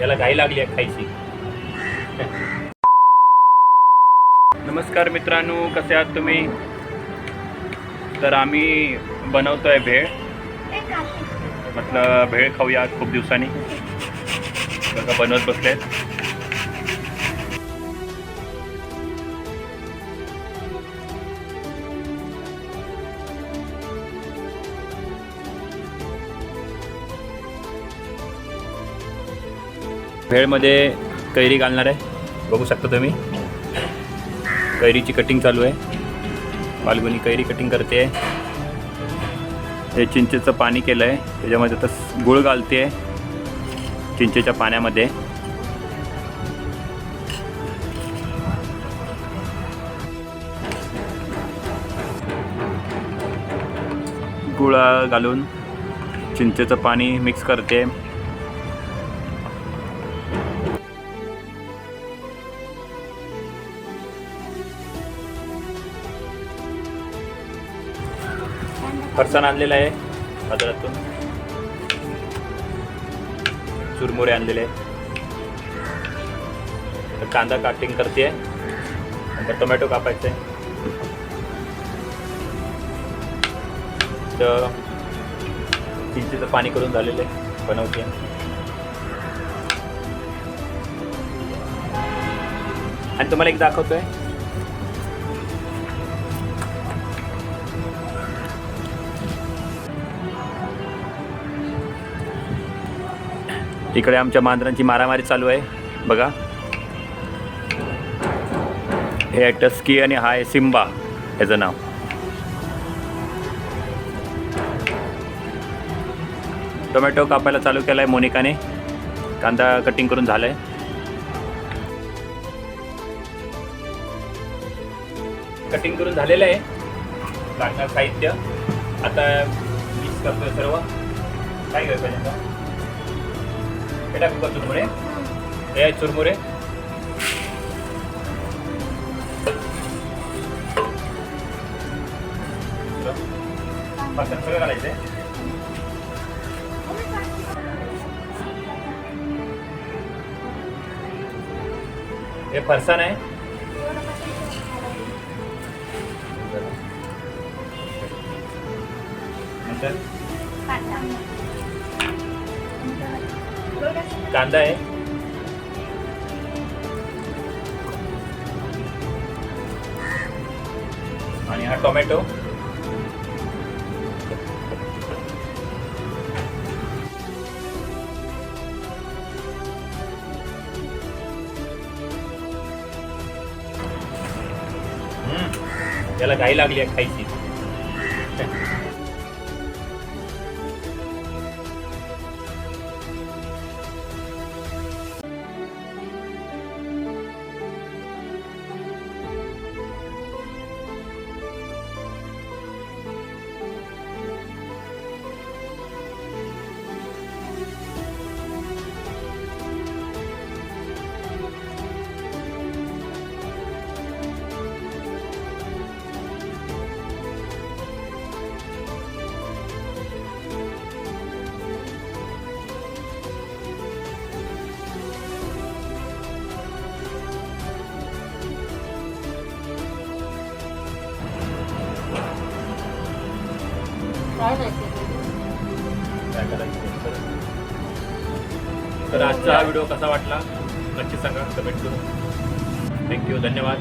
याला घाई लागली आहे खायची. नमस्कार मित्रांनो कसे आहात तुम्ही? तर आम्ही बनवतोय भेळ. म्हटलं भेळ खाऊया खूप दिवसांनी. बघा बनवत बसलेत. भेळमध्ये कैरी घालणार आहे. बघू शकता तुम्ही. कैरीची कटिंग चालू आहे. बालगुनी कैरी कटिंग करते हे चिंचेचं पाणी केलं आहे त्याच्यामध्ये आता गुळ घालते चिंचेच्या पाण्यामध्ये. गुळ घालून चिंचेचं पाणी मिक्स करते. फरसाण आणलेला आहे. बाजारातून चुरमुरे आणलेले आहे तर कांदा काटिंग करते. नंतर टोमॅटो कापायचे. तर चिंचेचं पाणी करून झालेलं आहे. बनवते. आणि तुम्हाला एक दाखवतो आहे इकडे आमच्या मांजरांची मारामारी चालू आहे. बघा. हे आहे टस्की आणि हा आहे सिम्बा. याचं नाव. टोमॅटो कापायला चालू केला आहे मोनिकाने. कांदा कटिंग करून झालं आहे कटिंग करून झालेलं आहे. कांदा साहित्य. आता मिक्स करतोय सर्व. काय करायचं पाहिजे आता? चुरमुरे हे चुरमुरे सगळं घालायचंय हे फरसाण आहे नंतर कांदा आहे. आणि हा टोमॅटो. त्याला याला घाई लागली आहे खायची. काय करायचं तर- तर आजचा हा व्हिडिओ कसा वाटला? नक्की सांगा कमेंट करून. थँक्यू धन्यवाद.